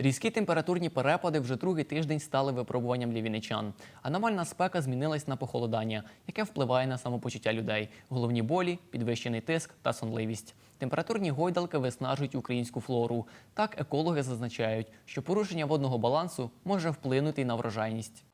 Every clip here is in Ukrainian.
Різкі температурні перепади вже другий тиждень стали випробуванням лівіничан. Аномальна спека змінилась на похолодання, яке впливає на самопочуття людей, головні болі, підвищений тиск та сонливість. Температурні гойдалки виснажують українську флору. Так екологи зазначають, що порушення водного балансу може вплинути й на врожайність.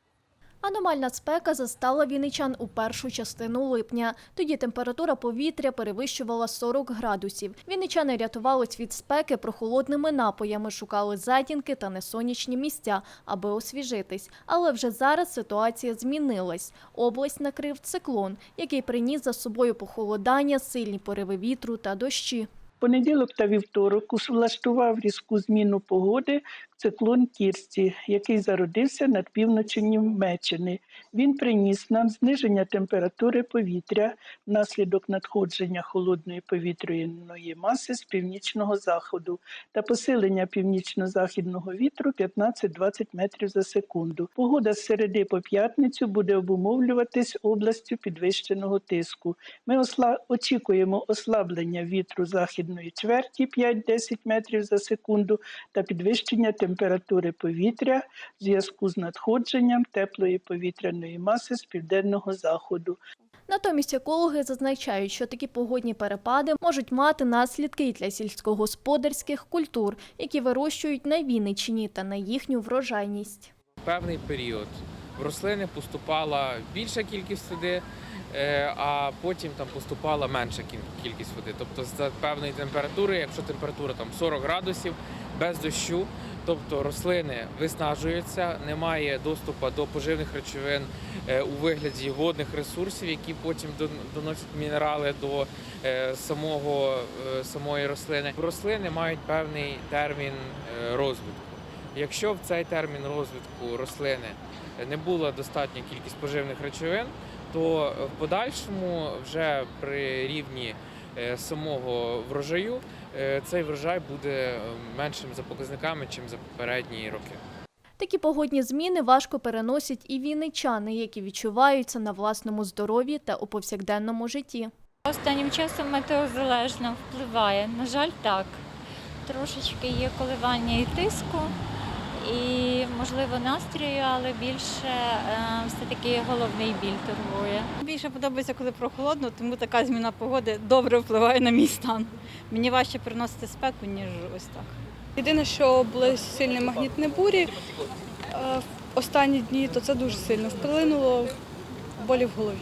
Аномальна спека застала вінничан у першу частину липня. Тоді температура повітря перевищувала 40 градусів. Вінничани рятувались від спеки прохолодними напоями, шукали затінки та несонячні місця, аби освіжитись. Але вже зараз ситуація змінилась. Область накрив циклон, який приніс за собою похолодання, сильні пориви вітру та дощі. Понеділок та вівторок влаштував різку зміну погоди циклон Кірсті, який зародився над півночі Німеччини. Він приніс нам зниження температури повітря внаслідок надходження холодної повітряної маси з північного заходу та посилення північно-західного вітру 15-20 метрів за секунду. Погода з середи по п'ятницю буде обумовлюватись областю підвищеного тиску. Ми очікуємо ослаблення вітру західної чверті 5-10 метрів за секунду та підвищення температури повітря в зв'язку з надходженням теплої повітряної маси з південного заходу. Натомість екологи зазначають, що такі погодні перепади можуть мати наслідки для сільськогосподарських культур, які вирощують на Вінниччині та на їхню врожайність. певний період в рослини поступала більша кількість води, а потім там поступала менша кіль- кількість води. Тобто за певної температури, якщо температура там 40 градусів без дощу, тобто рослини виснажуються, немає доступу до поживних речовин е, у вигляді водних ресурсів, які потім дон- доносять мінерали до е, самого, е, самої рослини. Рослини мають певний термін е, розвитку. Якщо в цей термін розвитку рослини не була достатня кількість поживних речовин, то в подальшому вже при рівні е, самого врожаю е, цей врожай буде меншим за показниками, ніж за попередні роки. Такі погодні зміни важко переносять і вінничани, які відчуваються на власному здоров'ї та у повсякденному житті. Останнім часом метеозалежно впливає. На жаль, так. Трошечки є коливання і тиску, і, можливо, настрою, але більше е, все-таки головний біль турбує. Більше подобається, коли прохолодно, тому така зміна погоди добре впливає на мій стан. Мені важче переносити спеку, ніж ось так. Єдине, що були сильні магнітні бурі е, в останні дні, то це дуже сильно вплинуло болі в голові.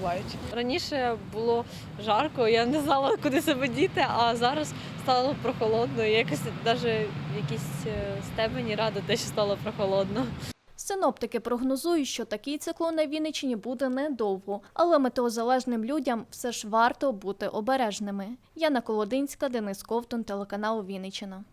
Бувають. Раніше було жарко, я не знала, куди себе діти, а зараз стало прохолодно. Якось навіть в якійсь ради степені рада те, що стало прохолодно. Синоптики прогнозують, що такий циклон на Вінниччині буде недовго, але метеозалежним людям все ж варто бути обережними. Яна Колодинська, Денис Ковтун, телеканал Вінниччина.